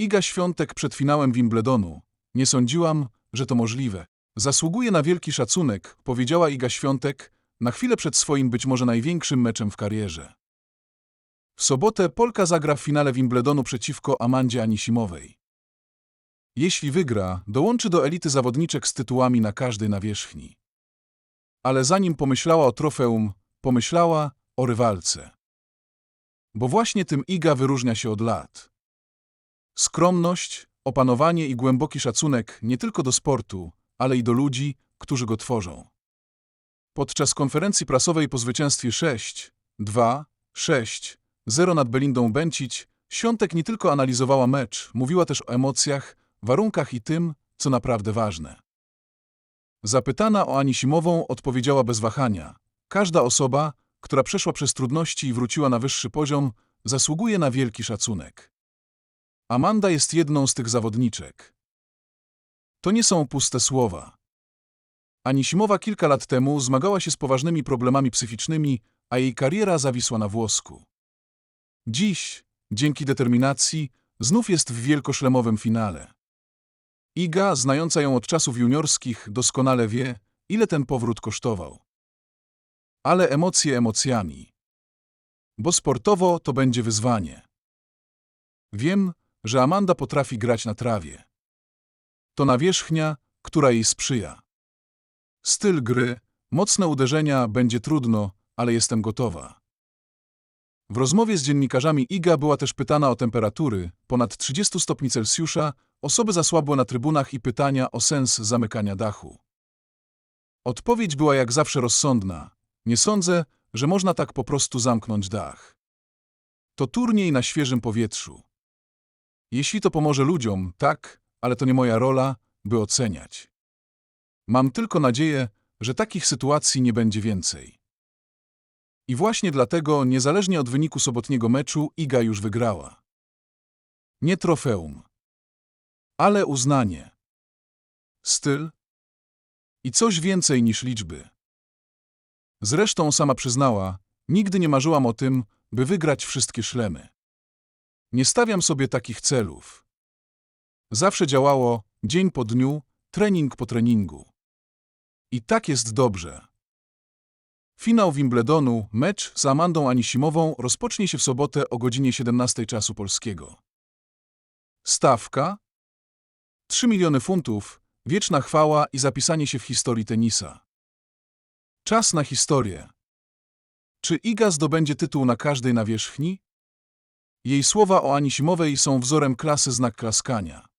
Iga Świątek przed finałem Wimbledonu. Nie sądziłam, że to możliwe. Zasługuje na wielki szacunek, powiedziała Iga Świątek, na chwilę przed swoim być może największym meczem w karierze. W sobotę Polka zagra w finale Wimbledonu przeciwko Amandzie Anisimowej. Jeśli wygra, dołączy do elity zawodniczek z tytułami na każdej nawierzchni. Ale zanim pomyślała o trofeum, pomyślała o rywalce. Bo właśnie tym Iga wyróżnia się od lat. Skromność, opanowanie i głęboki szacunek nie tylko do sportu, ale i do ludzi, którzy go tworzą. Podczas konferencji prasowej po zwycięstwie 6, 2, 6, 0 nad Belindą Bencić, Świątek nie tylko analizowała mecz, mówiła też o emocjach, warunkach i tym, co naprawdę ważne. Zapytana o Anisimową odpowiedziała bez wahania. Każda osoba, która przeszła przez trudności i wróciła na wyższy poziom, zasługuje na wielki szacunek. Amanda jest jedną z tych zawodniczek. To nie są puste słowa. Anisimowa kilka lat temu zmagała się z poważnymi problemami psychicznymi, a jej kariera zawisła na włosku. Dziś, dzięki determinacji, znów jest w wielkoszlemowym finale. Iga, znająca ją od czasów juniorskich, doskonale wie, ile ten powrót kosztował. Ale emocje emocjami. Bo sportowo to będzie wyzwanie. Wiem, że Amanda potrafi grać na trawie. To nawierzchnia, która jej sprzyja. Styl gry, mocne uderzenia będzie trudno, ale jestem gotowa. W rozmowie z dziennikarzami Iga była też pytana o temperatury, ponad 30 stopni Celsjusza, osoby zasłabłe na trybunach i pytania o sens zamykania dachu. Odpowiedź była jak zawsze rozsądna. Nie sądzę, że można tak po prostu zamknąć dach. To turniej na świeżym powietrzu. Jeśli to pomoże ludziom, tak, ale to nie moja rola, by oceniać. Mam tylko nadzieję, że takich sytuacji nie będzie więcej. I właśnie dlatego, niezależnie od wyniku sobotniego meczu, Iga już wygrała. Nie trofeum, ale uznanie, styl i coś więcej niż liczby. Zresztą sama przyznała, nigdy nie marzyłam o tym, by wygrać wszystkie szlemy. Nie stawiam sobie takich celów. Zawsze działało dzień po dniu, trening po treningu. I tak jest dobrze. Finał Wimbledonu, mecz z Amandą Anisimową rozpocznie się w sobotę o godzinie 17 czasu polskiego. Stawka 3 miliony funtów, wieczna chwała i zapisanie się w historii tenisa. Czas na historię. Czy Iga zdobędzie tytuł na każdej nawierzchni? Jej słowa o Anisimowej są wzorem klasy znak klaskania.